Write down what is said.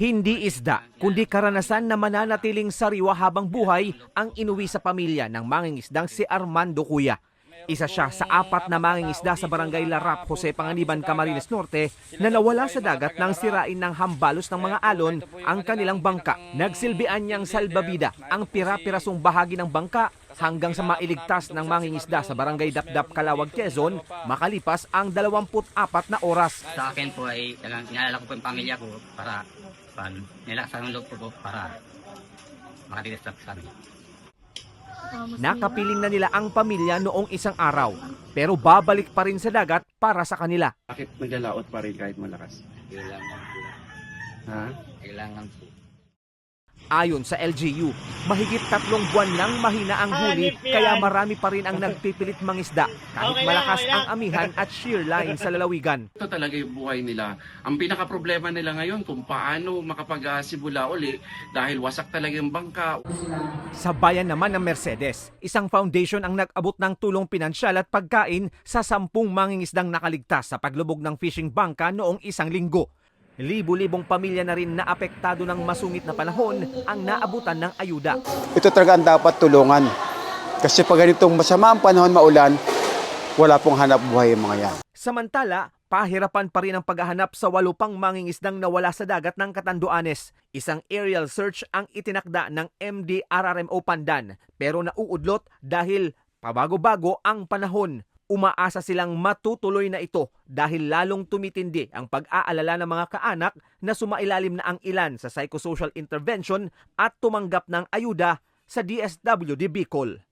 Hindi isda, kundi karanasan na mananatiling sariwa habang buhay ang inuwi sa pamilya ng mangingisdang si Armando Cuya. Isa siya sa apat na mangingisda sa barangay Larap, Jose Panganiban, Camarines Norte na nawala sa dagat nang sirain ng hambalos ng mga alon ang kanilang bangka. Nagsilbian niyang salbabida ang pira-pirasong bahagi ng bangka hanggang sa mailigtas ng mangingisda sa barangay Dapdap, Calawag, Quezon makalipas ang 24 na oras. Sa akin po ay inaalala ko po yung pamilya ko para pan, nilaksan ang loob ko po para makatilis sa amin. Nakapiling na nila ang pamilya noong isang araw pero babalik pa rin sa dagat para sa kanila. Bakit naglalaot pa rin kahit malakas? Kailangan po. Ha? Kailangan po. Ayon sa LGU, mahigit tatlong buwan nang mahina ang huli kaya marami pa rin ang nagpipilit mangisda kahit malakas ang amihan at shear line sa lalawigan. Ito talaga yung buhay nila. Ang pinaka-problema nila ngayon kung paano makapag-sibula uli dahil wasak talaga yung bangka. Sa bayan naman ng Mercedes, isang foundation ang nag-abot ng tulong pinansyal at pagkain sa sampung mangingisdang nakaligtas sa paglubog ng fishing bangka noong isang linggo. Libo-libong pamilya na rin na apektado ng masungit na panahon ang naabutan ng ayuda. ito talaga ang dapat tulungan. Kasi pag ganitong masama ang panahon maulan, wala pong hanap buhay yung mga yan. Samantala, pahirapan pa rin ang paghahanap sa walo pang mangingisdang nawala sa dagat ng Katanduanes. Isang aerial search ang itinakda ng MDRRMO Pandan pero nauudlot dahil pabago-bago ang panahon. Umaasa silang matutuloy na ito dahil lalong tumitindi ang pag-aalala ng mga kaanak na sumailalim na ang ilan sa psychosocial intervention at tumanggap ng ayuda sa DSWD Bicol.